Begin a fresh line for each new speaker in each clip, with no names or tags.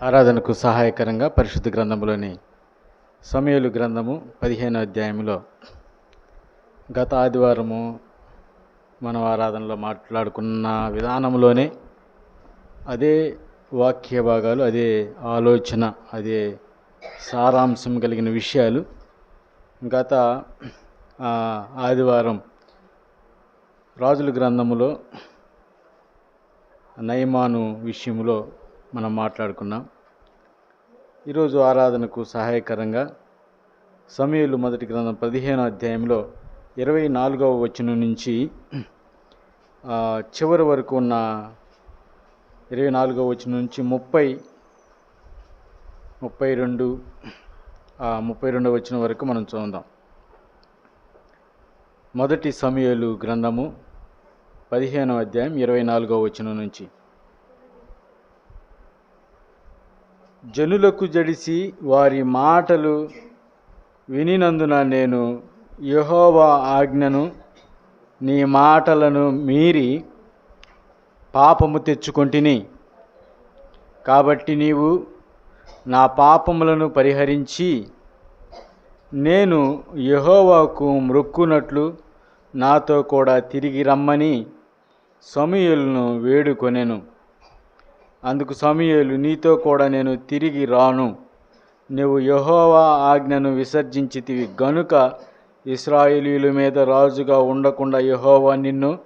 ఆరాధనకు సహాయకరంగా పరిశుద్ధ గ్రంథంలోని సమయలు గ్రంథము పదిహేను అధ్యాయంలో గత ఆదివారము మనం ఆరాధనలో మాట్లాడుకున్న విధానంలోనే అదే వాక్య భాగాలు అదే ఆలోచన అదే సారాంశం కలిగిన విషయాలు గత ఆదివారం రాజుల గ్రంథములో నయమాను విషయంలో మనం మాట్లాడుకున్నాం ఈరోజు ఆరాధనకు సహాయకరంగా సమయలు మొదటి గ్రంథం పదిహేను అధ్యాయంలో ఇరవై నాలుగవ వచనం నుంచి చివరి వరకు ఉన్న ఇరవై నాలుగవ వచనం నుంచి ముప్పై ముప్పై రెండు ముప్పై రెండవ వచనం వరకు మనం చూద్దాం. మొదటి సమయలు గ్రంథము పదిహేనవ అధ్యాయం ఇరవై నాలుగవ వచనం నుంచి. జనులకు జడిసి వారి మాటలు వినినందున నేను యహోవా ఆజ్ఞను నీ మాటలను మీరి పాపము తెచ్చుకొంటిని. కాబట్టి నీవు నా పాపములను పరిహరించి నేను యహోవాకు మ్రొక్కునట్లు నాతో కూడా తిరిగి రమ్మని సమయులను వేడుకొనెను. అందుకు సమూయేలు నీతో కూడా నేను తిరిగి రాను. నువ్వు యహోవా ఆజ్ఞను విసర్జించితివి. గనుక ఇస్రాయేలీల మీద రాజుగా ఉండకుండా యహోవా నిన్ను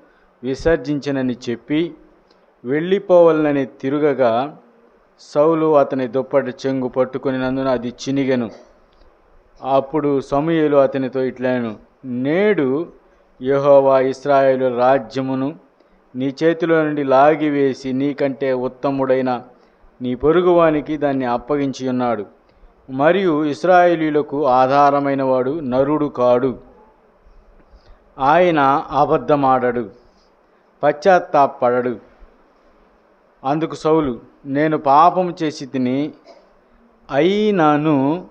విసర్జించనని చెప్పి వెళ్ళిపోవాలని తిరగగా సౌలు అతని దుప్పటి చెంగు పట్టుకునినందున అది చినిగెను. అప్పుడు సమయలు అతనితో ఇట్లాను నేడు యహోవా ఇస్రాయేలు రాజ్యమును నీ చేతిలో నుండి లాగివేసి నీకంటే ఉత్తముడైన నీ పొరుగువానికి దాన్ని అప్పగించి ఉన్నాడు మరియు ఇస్రాయేలీలకు ఆధారమైన వాడు నరుడు కాడు. ఆయన అబద్ధమాడడు. పశ్చాత్తాపడడు అందుకు సౌలు నేను పాపం చేసి తిని అయినను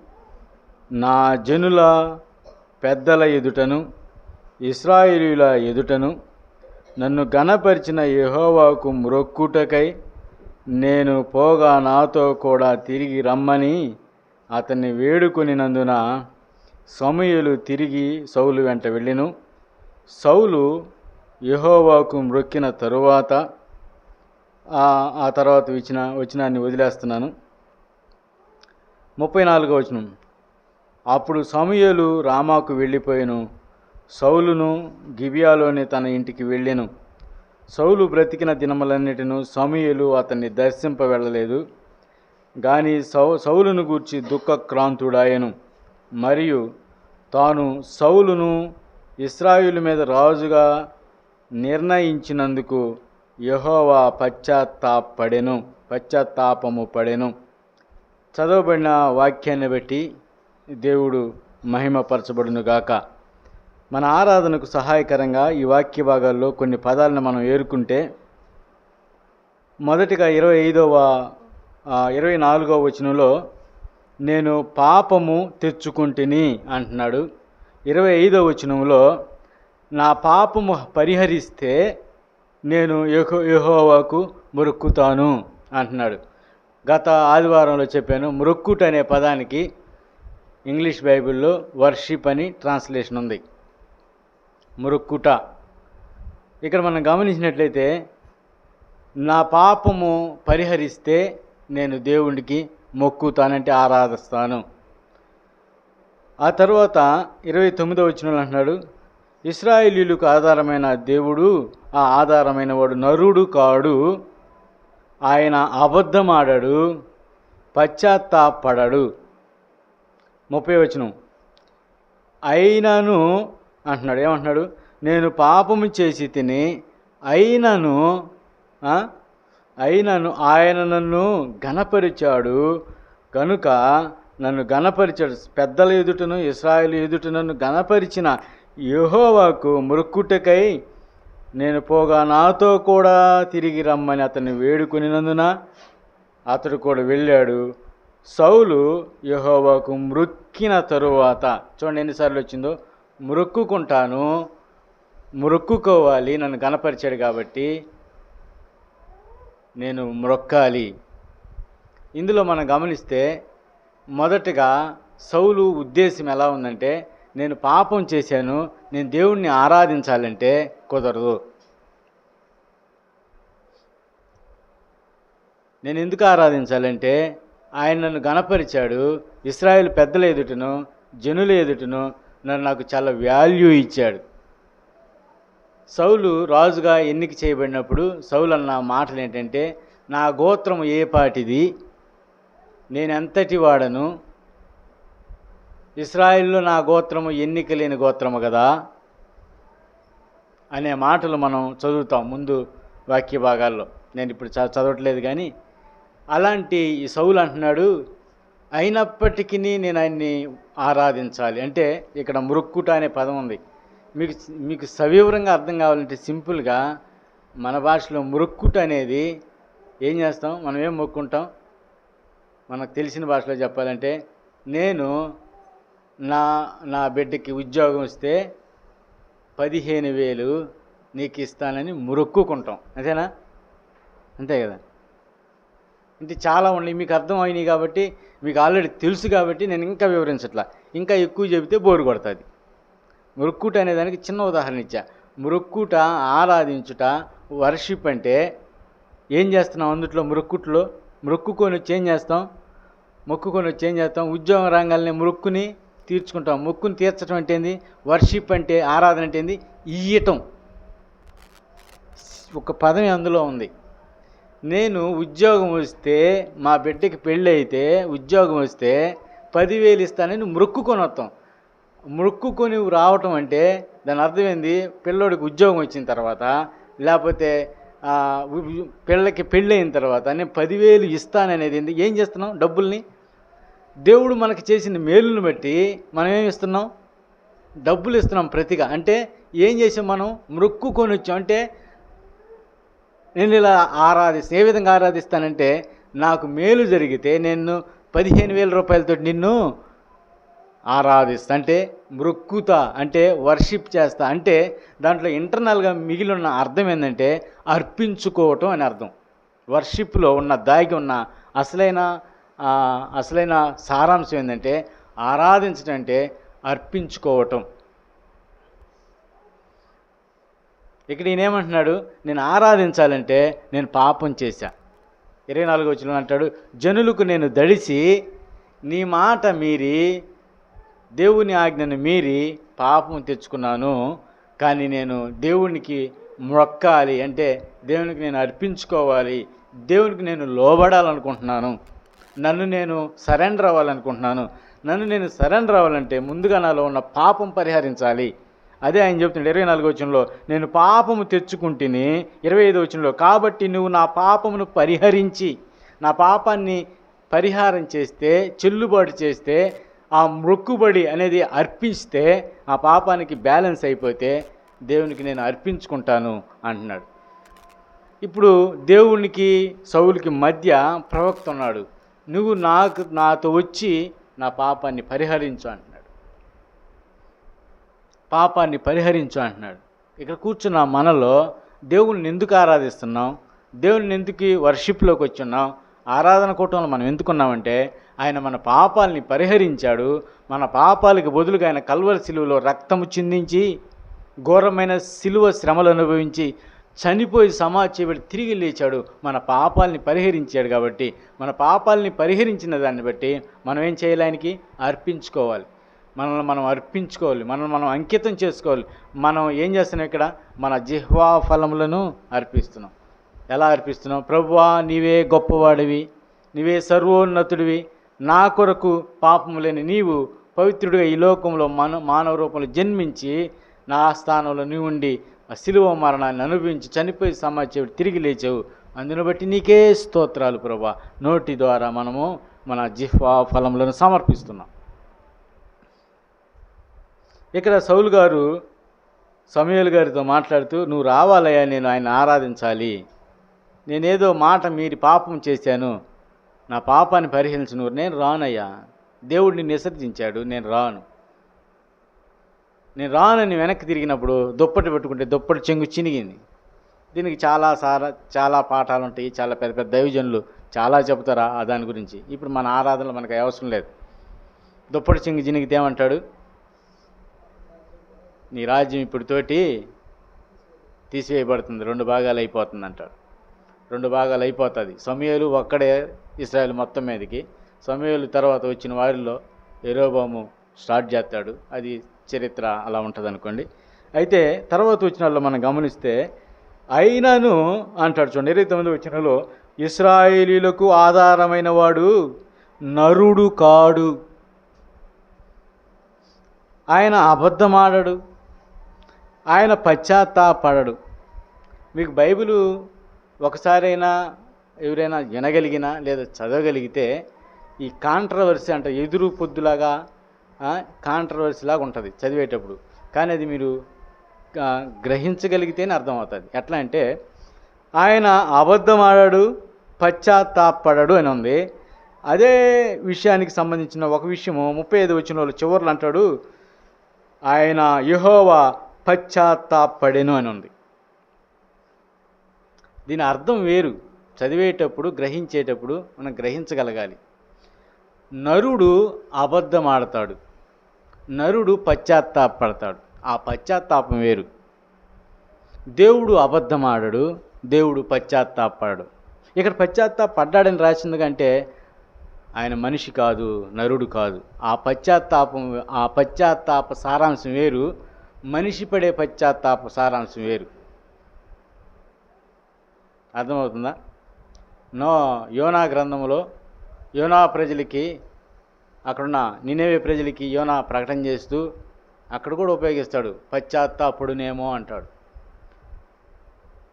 నా జనుల పెద్దల ఎదుటను ఇస్రాయేలీల ఎదుటను నన్ను గణపరిచిన యహోవాకు మ్రొక్కుటకై నేను పోగా నాతో కూడా తిరిగి రమ్మని అతన్ని వేడుకొనినందున సమయలు తిరిగి సౌలు వెంట వెళ్ళెను. సౌలు యహోవాకు మ్రొక్కిన తరువాత ఆ తర్వాత వచ్చిన వచనాన్ని వదిలేస్తున్నాను. ముప్పై నాలుగో వచనం. అప్పుడు సమూయేలు రామాకు వెళ్ళిపోయాను. సౌలును గిబియాలోని తన ఇంటికి వెళ్ళెను. సౌలు బ్రతికిన దినములన్నిటిను సమూయేలు అతన్ని దర్శింప వెళ్ళలేదు. గాని సౌ సౌలును గూర్చి దుఃఖక్రాంతుడాయను. మరియు తాను సౌలును ఇస్రాయిల్ మీద రాజుగా నిర్ణయించినందుకు యహోవా పశ్చాత్తాపడెను పశ్చాత్తాపము పడెను. చదవబడిన వాక్యాన్ని బట్టి దేవుడు మహిమపరచబడునుగాక. మన ఆరాధనకు సహాయకరంగా ఈ వాక్య భాగాల్లో కొన్ని పదాలను మనం ఏరుకుంటే మొదటిగా ఇరవై ఐదవ ఇరవై నాలుగవ వచనంలో నేను పాపము తెచ్చుకుంటుని అంటున్నాడు. ఇరవై ఐదవ వచనంలో నా పాపము పరిహరిస్తే నేను యెహో యహోవాకు మొరుక్కుతాను అంటున్నాడు. గత ఆదివారంలో చెప్పాను మొరుక్కుట అనే పదానికి ఇంగ్లీష్ బైబిల్లో వర్షిప్ అని ట్రాన్స్లేషన్ ఉంది. మురుక్కుట. ఇక్కడ మనం గమనించినట్లయితే నా పాపము పరిహరిస్తే నేను దేవునికి మొక్కుతానంటే ఆరాధిస్తాను. ఆ తర్వాత ఇరవై తొమ్మిదో వచ్చిన అంటున్నాడు ఇస్రాయేలీలకు ఆధారమైన దేవుడు ఆ ఆధారమైన వాడు నరుడు కాడు. ఆయన అబద్ధమాడడు పశ్చాత్తాపడడు ముప్పై వచనం. అయినను అంటున్నాడు. ఏమంటున్నాడు? నేను పాపము చేసి తిని అయినను అయినను ఆయన నన్ను గణపరిచాడు కనుక నన్ను ఘనపరిచాడు. పెద్దల ఎదుటను ఇస్రాయలు ఎదుట నన్ను ఘనపరిచిన యహోవాకు మృక్కుటకై నేను పోగా నాతో కూడా తిరిగి రమ్మని అతన్ని వేడుకునినందున అతడు కూడా వెళ్ళాడు. సౌలు యహోవాకు మృక్కిన తరువాత చూడండి ఎన్నిసార్లు వచ్చిందో మొరుక్కుంటాను మ్రొక్కుకోవాలి నన్ను గనపరిచాడు కాబట్టి నేను మ్రొక్కాలి. ఇందులో మనం గమనిస్తే మొదటగా సౌలు ఉద్దేశం ఎలా ఉందంటే నేను పాపం చేశాను నేను దేవుణ్ణి ఆరాధించాలంటే కుదరదు. నేను ఎందుకు ఆరాధించాలంటే ఆయన నన్ను గణపరిచాడు ఇస్రాయేల్ పెద్దల ఎదుటను జనుల ఎదుటను నాకు చాలా వాల్యూ ఇచ్చాడు. సౌలు రాజుగా ఎన్నిక చేయబడినప్పుడు సౌలు అన్న మాటలు ఏంటంటే నా గోత్రం ఏ పాటిది? నేను ఎంతటి వాడను? ఇస్రాయిల్లో నా గోత్రము ఎన్నిక లేని గోత్రము కదా? అనే మాటలు మనం చదువుతాం ముందు వాక్య భాగాల్లో. నేను ఇప్పుడు చ చదవట్లేదు కానీ అలాంటి ఈ సౌలు అంటున్నాడు అయినప్పటికీ నేను ఆయన్ని ఆరాధించాలి. అంటే ఇక్కడ మృక్కుట అనే పదం ఉంది. మీకు మీకు సవివరంగా అర్థం కావాలంటే సింపుల్గా మన భాషలో మృక్కుట అనేది ఏం చేస్తాం? మనం ఏం మొక్కుంటాం? మనకు తెలిసిన భాషలో చెప్పాలంటే నేను నా నా బిడ్డకి ఉద్యోగం వస్తే పదిహేను వేలు నీకు ఇస్తానని మురుక్కుకుంటాం అంతేనా? అంతే కదా? అంటే చాలా ఉన్నాయి మీకు అర్థం అయినాయి కాబట్టి మీకు ఆల్రెడీ తెలుసు కాబట్టి నేను ఇంకా వివరించట్లా. ఇంకా ఎక్కువ చెబితే బోరు కొడుతుంది. మురుక్కుట అనే దానికి చిన్న ఉదాహరణ ఇచ్చా. మురుక్కుట ఆరాధించుట వర్షిప్ అంటే ఏం చేస్తున్నాం అందుట్లో మురుక్కుట్లో? మృక్కుకొని వచ్చి ఏం చేస్తాం? మొక్కుకొని వచ్చి ఏం చేస్తాం? ఉద్యోగ రంగాల్ని మురుక్కుని తీర్చుకుంటాం. మొక్కుని తీర్చడం అంటే ఏంది? వర్షిప్ అంటే ఆరాధన అంటే ఏంది? ఇయ్యటం. ఒక పదం అందులో ఉంది. నేను ఉద్యోగం వస్తే మా బిడ్డకి పెళ్ళి అయితే ఉద్యోగం వస్తే పదివేలు ఇస్తానని మొక్కుకొని వస్తాం. మొక్కుకొని రావటం అంటే దాని అర్థం ఏంది? పిల్లోడికి ఉద్యోగం వచ్చిన తర్వాత లేకపోతే పిల్లకి పెళ్ళి అయిన తర్వాత నేను పదివేలు ఇస్తాననేది ఏంది? ఏం చేస్తున్నాం? డబ్బుల్ని? దేవుడు మనకు చేసిన మేలుని బట్టి మనం ఏమి ఇస్తున్నాం డబ్బులు ఇస్తున్నాం ప్రతిగా. అంటే ఏం చేసాం మనం? మొక్కుకొని వచ్చాం. అంటే నేను ఇలా ఆరాధిస్తాను ఏ విధంగా ఆరాధిస్తానంటే నాకు మేలు జరిగితే నేను పదిహేను వేల రూపాయలతో నిన్ను ఆరాధిస్తా. అంటే మృక్కుతా అంటే వర్షిప్ చేస్తా. అంటే దాంట్లో ఇంటర్నల్గా మిగిలి ఉన్న అర్థం ఏంటంటే అర్పించుకోవటం అని అర్థం. వర్షిప్లో ఉన్న దాగి ఉన్న అసలైన అసలైన సారాంశం ఏంటంటే ఆరాధించడం అంటే అర్పించుకోవటం. ఇక్కడ ఈయన ఏమంటున్నాడు నేను ఆరాధించాలంటే నేను పాపం చేశా. ఇరవై నాలుగు వచ్చిన అంటాడు జనులకు నేను దడిసి నీ మాట మీరి దేవుని ఆజ్ఞను మీరి పాపం తెచ్చుకున్నాను కానీ నేను దేవునికి మొక్కాలి అంటే దేవునికి నేను అర్పించుకోవాలి దేవునికి నేను లోబడాలనుకుంటున్నాను నన్ను నేను సరెండర్ అవ్వాలనుకుంటున్నాను నన్ను నేను సరెండర్ అవ్వాలంటే ముందుగా నాలో ఉన్న పాపం పరిహరించాలి అదే ఆయన చెప్తున్నాడు ఇరవై నాలుగు వచనంలో నేను పాపము తెచ్చుకుంటుని ఇరవై ఐదు వచనంలో కాబట్టి నువ్వు నా పాపమును పరిహరించి నా పాపాన్ని పరిహారం చేస్తే చెల్లుబాటు చేస్తే ఆ మొక్కుబడి అనేది అర్పిస్తే ఆ పాపానికి బ్యాలెన్స్ అయిపోతే దేవునికి నేను అర్పించుకుంటాను అంటున్నాడు. ఇప్పుడు దేవునికి సౌలుకి మధ్య ప్రవక్త ఉన్నాడు. నువ్వు నాకు నాతో వచ్చి నా పాపాన్ని పరిహరించు అంటున్నాడు. పాపాన్ని పరిహరించు అంటున్నాడు. ఇక్కడ కూర్చున్న మనలో దేవుణ్ణి ఎందుకు ఆరాధిస్తున్నాం? దేవుని ఎందుకు వర్షిప్లోకి వచ్చున్నాం? ఆరాధన కూటంలో మనం ఎందుకున్నామంటే ఆయన మన పాపాలని పరిహరించాడు. మన పాపాలకి బదులుగా ఆయన కల్వరి శిలువలో రక్తము చిందించి ఘోరమైన శిలువ శ్రమలు అనుభవించి చనిపోయి సమాచేబడి తిరిగి లేచాడు. మన పాపాలని పరిహరించాడు కాబట్టి మన పాపాలని పరిహరించిన దాన్ని బట్టి మనం ఏం చేయాలి ఆయనకి? అర్పించుకోవాలి. మనల్ని మనం అర్పించుకోవాలి మనల్ని మనం అంకితం చేసుకోవాలి. మనం ఏం చేస్తున్నాం ఇక్కడ? మన జిహ్వా ఫలములను అర్పిస్తున్నాం. ఎలా అర్పిస్తున్నాం? ప్రభువా నీవే గొప్పవాడివి నీవే సర్వోన్నతుడివి నా కొరకు పాపము లేని నీవు పవిత్రుడిగా ఈ లోకంలో మన మానవ రూపంలో జన్మించి నా స్థానంలో నీవు ఉండి శిలువ మరణాన్ని అనుభవించి చనిపోయి సమాచారం తిరిగి లేచావు. అందును బట్టి నీకే స్తోత్రాలు ప్రభా నోటి ద్వారా మనము మన జిహ్వా ఫలములను సమర్పిస్తున్నాం. ఇక్కడ సౌలు గారు సమయలు గారితో మాట్లాడుతూ నువ్వు రావాలయ్యా నేను ఆయన ఆరాధించాలి. నేనేదో మాట మీరి పాపం చేశాను. నా పాపాన్ని పరిహరించను. నేను రానయ్యా. దేవుడిని విసర్జించాడు నేను రాను. నేను రానని వెనక్కి తిరిగినప్పుడు దుప్పటి పెట్టుకుంటే దుప్పటి చెంగు చినిగింది. దీనికి చాలా సారా చాలా పాఠాలు ఉంటాయి. చాలా పెద్ద పెద్ద దైవజనులు చాలా చెబుతారా దాని గురించి. ఇప్పుడు మన ఆరాధనలో మనకు అవసరం లేదు. దుప్పటి చెంగు జినిగితే ఏమంటాడు? నీ రాజ్యం ఇప్పుడుతోటి తీసివేయబడుతుంది. రెండు భాగాలు అయిపోతుంది అంటాడు రెండు భాగాలు అయిపోతుంది. సమయాలు ఒక్కడే ఇస్రాయల్ మొత్తం మీదకి. సమయాలు తర్వాత వచ్చిన వారిలో ఎరోబాము స్టార్ట్ చేస్తాడు. అది చరిత్ర అలా ఉంటుంది అనుకోండి అయితే తర్వాత వచ్చిన వాళ్ళు మనం గమనిస్తే అయినను అంటాడు చూడండి. ఇరవై తొమ్మిది వచ్చినలో ఇస్రాయేలీలకు ఆధారమైన వాడు నరుడు కాడు. ఆయన అబద్ధమాడడు. ఆయన పశ్చాత్తాపడడు. మీకు బైబిలు ఒకసారైనా ఎవరైనా వినగలిగినా లేదా చదవగలిగితే ఈ కాంట్రవర్సీ అంటే ఎదురు పొద్దులాగా కాంట్రవర్సీ లాగా ఉంటుంది చదివేటప్పుడు. కానీ అది మీరు గ్రహించగలిగితేనే అర్థమవుతుంది. ఎట్లా అంటే ఆయన అబద్ధమాడాడు పశ్చాత్తాపడడు అని ఉంది. అదే విషయానికి సంబంధించిన ఒక విషయము ముప్పై ఐదు వచ్చిన వాళ్ళు చివర్లు అంటాడు ఆయన యహోవా పశ్చాత్తాపడెను అని ఉంది దీని అర్థం వేరు. చదివేటప్పుడు గ్రహించేటప్పుడు మనం గ్రహించగలగాలి. నరుడు అబద్ధం ఆడతాడు నరుడు పశ్చాత్తాపడతాడు. ఆ పశ్చాత్తాపం వేరు. దేవుడు అబద్ధం ఆడడు దేవుడు పశ్చాత్తాపడడు. ఇక్కడ పశ్చాత్తాపడ్డాడని రాసింది కంటే ఆయన మనిషి కాదు నరుడు కాదు. ఆ పశ్చాత్తాపం ఆ పశ్చాత్తాప సారాంశం వేరు. మనిషి పడే పశ్చాత్తాప సారాంశం వేరు. అర్థమవుతుందా? నో యోనా గ్రంథంలో యోనా ప్రజలకి అక్కడున్న నినేవే ప్రజలకి యోనా ప్రకటన చేస్తూ అక్కడ కూడా ఉపయోగిస్తాడు. పశ్చాత్తాపుడునేమో అంటాడు.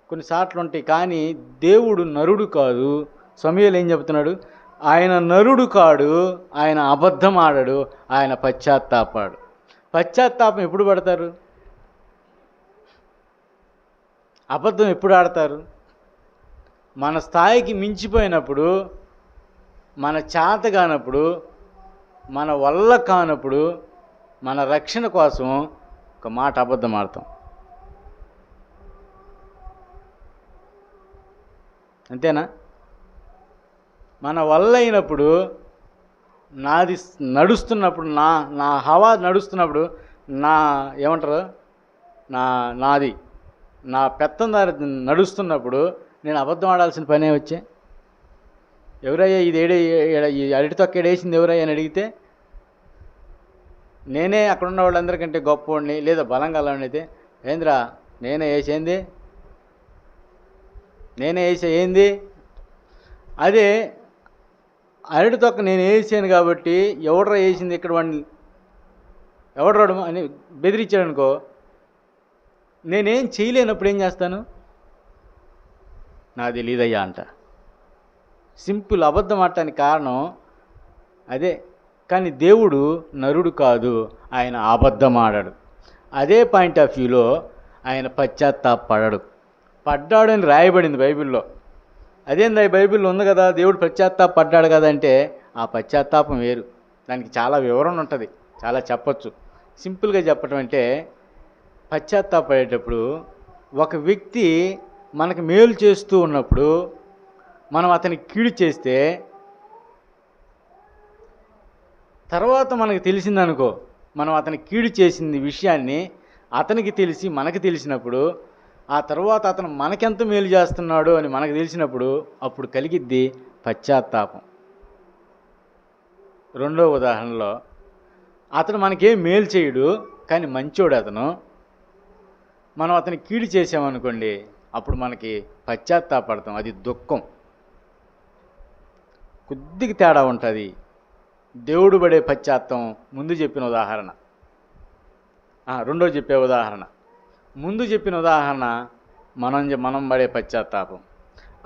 కొన్నిసార్లు ఉంటాయి కానీ దేవుడు నరుడు కాదు. సమయాలు ఏం చెబుతున్నాడు ఆయన నరుడు కాడు ఆయన అబద్ధం ఆడడు ఆయన పశ్చాత్తాపాడు. పశ్చాత్తాపం ఎప్పుడు పడతారు? అబద్ధం ఎప్పుడు ఆడతారు? మన స్థాయికి మించిపోయినప్పుడు మన చేత కానప్పుడు మన వల్ల కానప్పుడు మన రక్షణ కోసం ఒక మాట అబద్ధం ఆడతాం. అంతేనా? మన వల్ల అయినప్పుడు నాది నడుస్తున్నప్పుడు నా నా హవా నడుస్తున్నప్పుడు నా ఏమంటారు? నా నాది. నా పెత్తందారి నడుస్తున్నప్పుడు నేను అబద్ధం ఆడాల్సిన పనే వచ్చే. ఎవరయ్యా ఇది ఏడే ఏడ- ఈ అరటి తొక్క ఏడేసింది ఎవరయ్యా అని అడిగితే నేనే అక్కడ ఉన్న వాళ్ళందరికంటే గొప్పవాడిని లేదా బలంగా అయితే ఏంద్రా నేనే వేసేంది? నేనే వేసే ఏంది? అదే అరటి తొక్క నేను వేసాను కాబట్టి ఎవడరా వేసింది ఇక్కడ వాడిని? ఎవడరాడు అని బెదిరించాడు అనుకో నేనేం చేయలేనప్పుడు ఏం చేస్తాను? నాకు తెలియదయ్యా అంట. సింపుల్ అబద్ధం ఆడటానికి కారణం అదే కానీ దేవుడు నరుడు కాదు ఆయన అబద్ధం ఆడాడు. అదే పాయింట్ ఆఫ్ వ్యూలో ఆయన పశ్చాత్తాపడడు పడ్డాడు అని రాయబడింది బైబిల్లో. అదేందా బైబిల్లో ఉంది కదా దేవుడు పశ్చాత్తాపడ్డాడు కదా అంటే ఆ పశ్చాత్తాపం వేరు. దానికి చాలా వివరణ ఉంటుంది చాలా చెప్పొచ్చు. సింపుల్గా చెప్పటం అంటే పశ్చాత్తాపడేటప్పుడు ఒక వ్యక్తి మనకు మేలు చేస్తూ ఉన్నప్పుడు మనం అతనికి కీడు చేస్తే తర్వాత మనకు తెలిసిందనుకో మనం అతనికి కీడు చేసింది విషయాన్ని అతనికి తెలిసి మనకు తెలిసినప్పుడు ఆ తర్వాత అతను మనకెంత మేలు చేస్తున్నాడో అని మనకు తెలిసినప్పుడు అప్పుడు కలిగిద్ది పశ్చాత్తాపం. రెండో ఉదాహరణలో అతను మనకేం మేలు చేయడు కానీ మంచోడు అతను. మనం అతని కీడు చేసామనుకోండి అప్పుడు మనకి పశ్చాత్తాపడతాం. అది దుఃఖం. కొద్దిగా తేడా ఉంటుంది. దేవుడు పడే పశ్చాత్తం ముందు చెప్పిన ఉదాహరణ. రెండో చెప్పే ఉదాహరణ. ముందు చెప్పిన ఉదాహరణ మనం మనం పడే పశ్చాత్తాపం.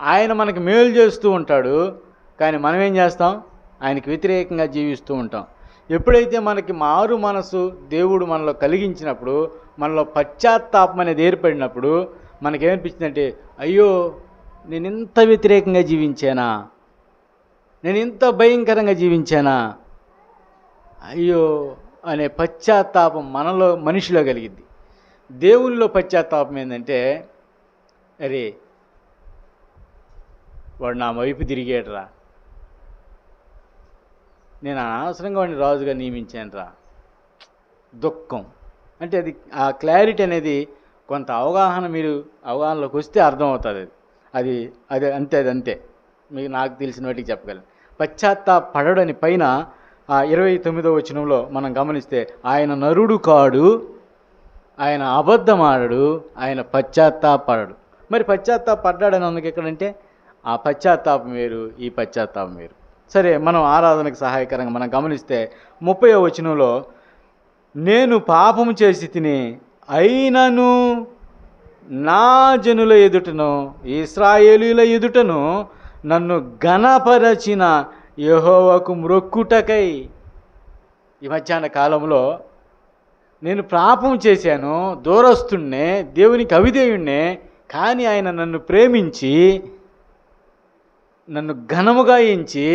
ఆయన మనకి మేలు చేస్తూ ఉంటాడు కానీ మనం ఏం చేస్తాం? ఆయనకి వ్యతిరేకంగా జీవిస్తూ ఉంటాం. ఎప్పుడైతే మనకి మారు మనసు దేవుడు మనలో కలిగించినప్పుడు మనలో పశ్చాత్తాపం అనేది ఏర్పడినప్పుడు మనకేమనిపించిందంటే అయ్యో నేను ఇంత వ్యతిరేకంగా జీవించానా? నేను ఇంత భయంకరంగా జీవించానా? అయ్యో అనే పశ్చాత్తాపం మనలో మనిషిలో కలిగింది దేవుల్లో పశ్చాత్తాపం ఏంటంటే అరే వాడు నా వైపు తిరిగాడురా. నేను అనవసరంగా వాడిని రాజుగా నియమించానురా. దుఃఖం. అంటే అది ఆ క్లారిటీ అనేది కొంత అవగాహన మీరు అవగాహనలోకి వస్తే అర్థమవుతుంది అది. అది అది అంతే అది అంతే. మీకు నాకు తెలిసిన వాటికి చెప్పగలను. పశ్చాత్తాపడని పైన ఆ ఇరవై తొమ్మిదో వచనంలో మనం గమనిస్తే ఆయన నరుడు కాడు ఆయన అబద్ధమాడడు ఆయన పశ్చాత్తాపడడు మరి పశ్చాత్తాపడ్డాడని అందుకు ఎక్కడంటే ఆ పశ్చాత్తాపం వేరు ఈ పశ్చాత్తాపం వేరు. సరే మనం ఆరాధనకు సహాయకరంగా మనం గమనిస్తే ముప్పై వచనంలో నేను పాపము చేసి తిని అయినను నా జనుల ఎదుటను ఇస్రాయేలీల ఎదుటను నన్ను ఘనపరచిన యహోవకు మ్రొక్కుటకై. ఈ మధ్యాహ్న కాలంలో నేను పాపం చేశాను దూరస్తుణ్ణే దేవునికి అవిధేయుణ్ణే కానీ ఆయన నన్ను ప్రేమించి నన్ను ఘనముగా ఎంచి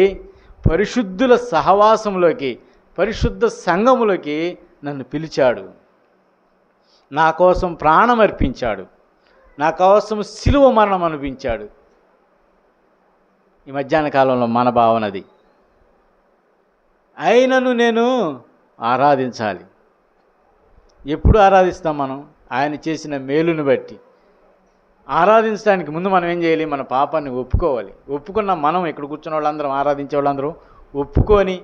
పరిశుద్ధుల సహవాసంలోకి పరిశుద్ధ సంఘములోకి నన్ను పిలిచాడు. నా కోసం ప్రాణం అర్పించాడు. నా కోసం సిలువ మరణం అనిపించాడు ఈ మధ్యాహ్న కాలంలో మన భావనది అయినను నేను ఆరాధించాలి. ఎప్పుడు ఆరాధిస్తాం మనం? ఆయన చేసిన మేలుని బట్టి. ఆరాధించడానికి ముందు మనం ఏం చేయాలి? మన పాపాన్ని ఒప్పుకోవాలి. ఒప్పుకున్న మనం ఇక్కడ కూర్చున్న వాళ్ళందరం ఆరాధించే వాళ్ళందరూ ఒప్పుకొని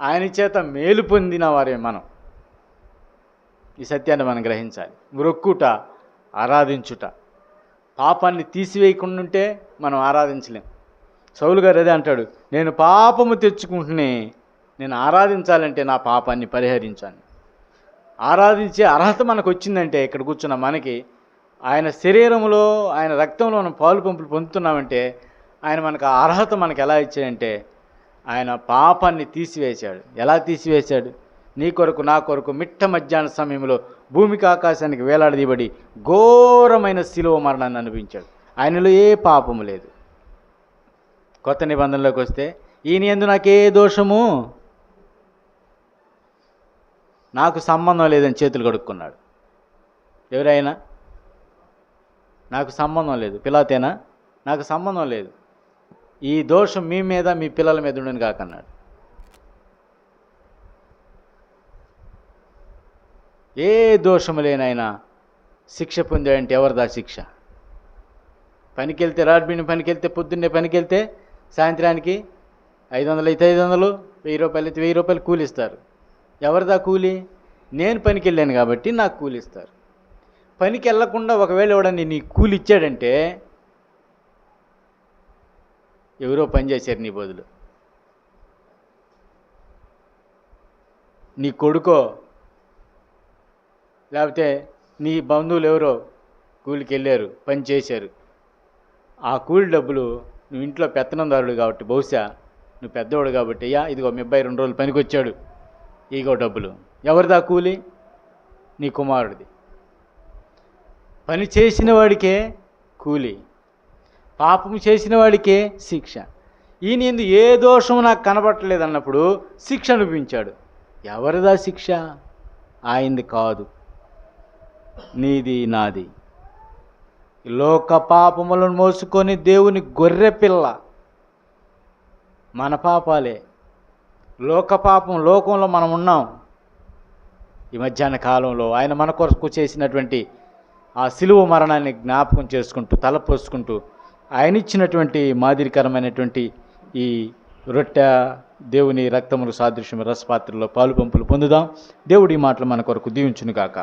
ఆయన చేత మేలు పొందిన వారే మనం. ఈ సత్యాన్ని మనం గ్రహించాలి. మ్రొక్కుట ఆరాధించుట. పాపాన్ని తీసివేయకుండా ఉంటే మనం ఆరాధించలేం. సౌలు గారు అదే అంటాడు నేను పాపము తెచ్చుకుంటునే నేను ఆరాధించాలంటే నా పాపాన్ని పరిహరించాను. ఆరాధించే అర్హత మనకు వచ్చిందంటే ఇక్కడ కూర్చున్న మనకి ఆయన శరీరంలో ఆయన రక్తంలో మనం పాలు పంపులు పొందుతున్నామంటే ఆయన మనకు అర్హత మనకు ఎలా ఇచ్చాడంటే ఆయన పాపాన్ని తీసివేశాడు. ఎలా తీసివేశాడు? నీ కొరకు నా కొరకు మిట్ట మధ్యాహ్న సమయంలో భూమికి ఆకాశానికి వేలాడదీబడి ఘోరమైన శిలువ మరణాన్ని అనిపించాడు ఆయనలో ఏ పాపము లేదు. కొత్త నిబంధనలోకి వస్తే ఈయన ఎందు నాకే దోషము? నాకు సంబంధం లేదని చేతులు కడుక్కున్నాడు. ఎవరైనా? నాకు సంబంధం లేదు. పిలాతేనా? నాకు సంబంధం లేదు. ఈ దోషం మీ మీద మీ పిల్లల మీద ఉండని కాకన్నాడు ఏ దోషము లేనైనా శిక్ష పొందాడంటే ఎవరిదా శిక్ష? పనికి వెళ్తే రాడ్బిని పనికి వెళ్తే పొద్దున్నే పనికి వెళ్తే సాయంత్రానికి ఐదు వందలు అయితే ఐదు వందలు వెయ్యి రూపాయలు అయితే వెయ్యి రూపాయలు కూలి ఇస్తారు ఎవరిదా కూలి? నేను పనికి వెళ్ళాను కాబట్టి నాకు కూలిస్తారు. పనికి వెళ్ళకుండా ఒకవేళ ఎవడని నీ కూలి ఇచ్చాడంటే ఎవరో పనిచేశారు నీ బదులు. నీ కొడుకో లేకపోతే నీ బంధువులు ఎవరో కూలికి వెళ్ళారు పని చేశారు. ఆ కూలి డబ్బులు నువ్వు ఇంట్లో పెత్తనందారుడు కాబట్టి బహుశా నువ్వు పెద్దవాడు కాబట్టి అయ్యా ఇదిగో మీ అబ్బాయి రెండు రోజులు పనికి వచ్చాడు ఇగో డబ్బులు. ఎవరిదా కూలి? నీ కుమారుడిది. పని చేసిన వాడికే కూలి పాపం చేసిన వాడికే శిక్ష. ఈయన ఎందు ఏ దోషం నాకు కనబట్టలేదు అన్నప్పుడు శిక్ష అనిపించాడు ఎవరిదా శిక్ష? ఆయింది కాదు. నీది నాది. లోక పాపములను మోసుకొని దేవుని గొర్రె పిల్ల మన పాపాలే. లోక పాపం లోకంలో మనం ఉన్నాం. ఈ మధ్యాహ్న కాలంలో ఆయన మన కొరకు చేసినటువంటి ఆ సిలువ మరణాన్ని జ్ఞాపకం చేసుకుంటూ తలపోసుకుంటూ ఆయన ఇచ్చినటువంటి మాదిరికరమైనటువంటి ఈ రొట్టె దేవుని రక్తములు సాదృశ్యం రసపాత్రలో పాలు పంపులు పొందుదాం. దేవుడి మాటలు మన కొరకు దీవించునుగాక.